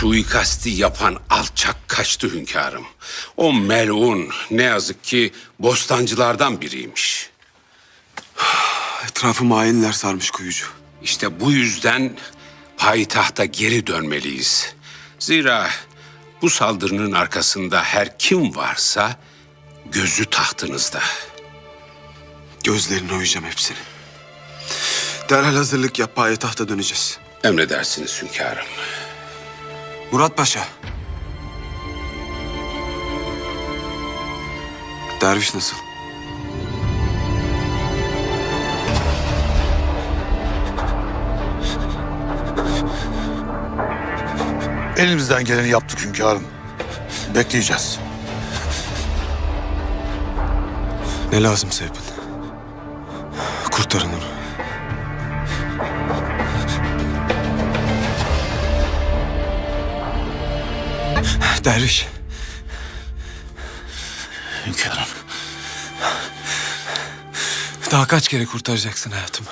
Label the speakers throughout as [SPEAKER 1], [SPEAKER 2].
[SPEAKER 1] suikasti yapan alçak kaçtı hünkârım. O melun ne yazık ki bostancılardan biriymiş.
[SPEAKER 2] Etrafı hainler sarmış kuyucu.
[SPEAKER 1] İşte bu yüzden payitahta geri dönmeliyiz. Zira bu saldırının arkasında her kim varsa gözü tahtınızda.
[SPEAKER 2] Gözlerine uyacağım hepsini. Derhal hazırlık yap, payitahta döneceğiz.
[SPEAKER 1] Emredersiniz hünkârım.
[SPEAKER 2] Murat Paşa. Derviş nasıl?
[SPEAKER 3] Elimizden geleni yaptık hünkârım. Bekleyeceğiz.
[SPEAKER 2] Ne lazımsa yapın. Kurtarın onu. Derviş.
[SPEAKER 3] Hünkârım.
[SPEAKER 2] Daha kaç kere kurtaracaksın hayatımı?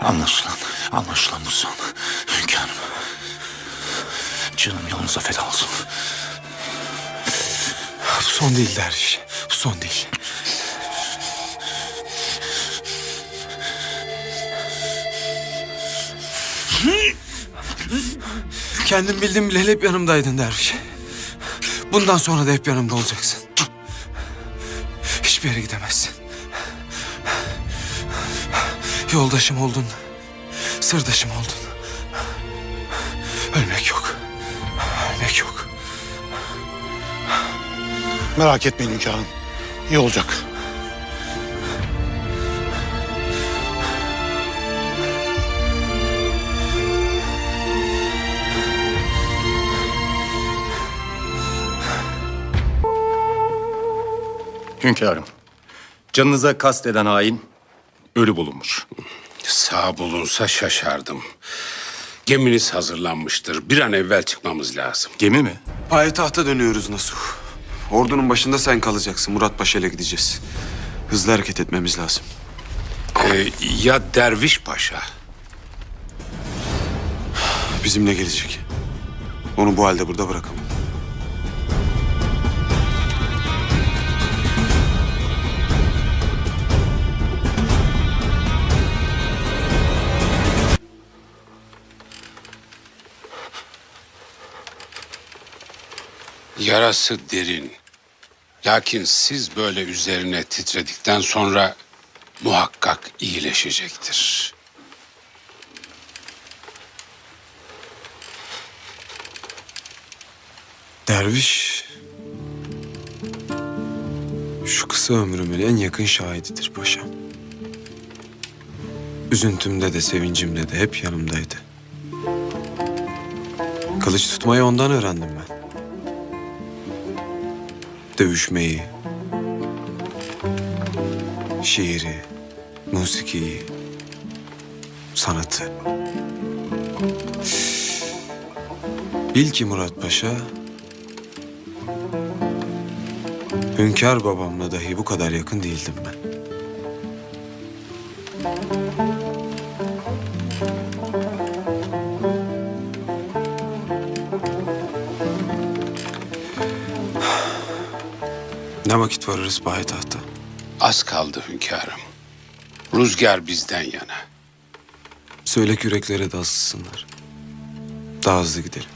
[SPEAKER 3] Anlaşılan, anlaşılan bu son. Hünkârım. Canım yolunuza feda olsun.
[SPEAKER 2] Bu son değil Derviş. Bu son değil. Kendim bildim bile hep yanımdaydın Derviş. Bundan sonra da hep yanımda olacaksın. Hiçbir yere gidemezsin. Yoldaşım oldun. Sırdaşım oldun. Ölmek yok. Ölmek yok.
[SPEAKER 3] Merak etmeyin hünkârım. İyi olacak.
[SPEAKER 4] Hünkârım, canınıza kasteden hain ölü bulunmuş.
[SPEAKER 1] Sağ bulunsa şaşardım. Geminiz hazırlanmıştır. Bir an evvel çıkmamız lazım.
[SPEAKER 4] Gemi mi?
[SPEAKER 2] Payitahta dönüyoruz Nasuh. Ordunun başında sen kalacaksın. Murat Paşa ile gideceğiz. Hızlı hareket etmemiz lazım.
[SPEAKER 1] Ee, ya Derviş Paşa?
[SPEAKER 2] Bizimle gelecek. Onu bu halde burada bırakamam.
[SPEAKER 1] Yarası derin. Lakin siz böyle üzerine titredikten sonra muhakkak iyileşecektir.
[SPEAKER 2] Derviş... Şu kısa ömrümün en yakın şahididir paşam. Üzüntümde de sevincimde de hep yanımdaydı. Kılıç tutmayı ondan öğrendim ben. Dövüşmeyi, şiiri, musikiyi, sanatı. Bil ki Murat Paşa, Hünkar babamla dahi bu kadar yakın değildim ben. Ne vakit varırız payitahta?
[SPEAKER 1] Az kaldı hünkârım. Rüzgar bizden yana.
[SPEAKER 2] Söyle küreklere de asılsınlar. Daha hızlı gidelim.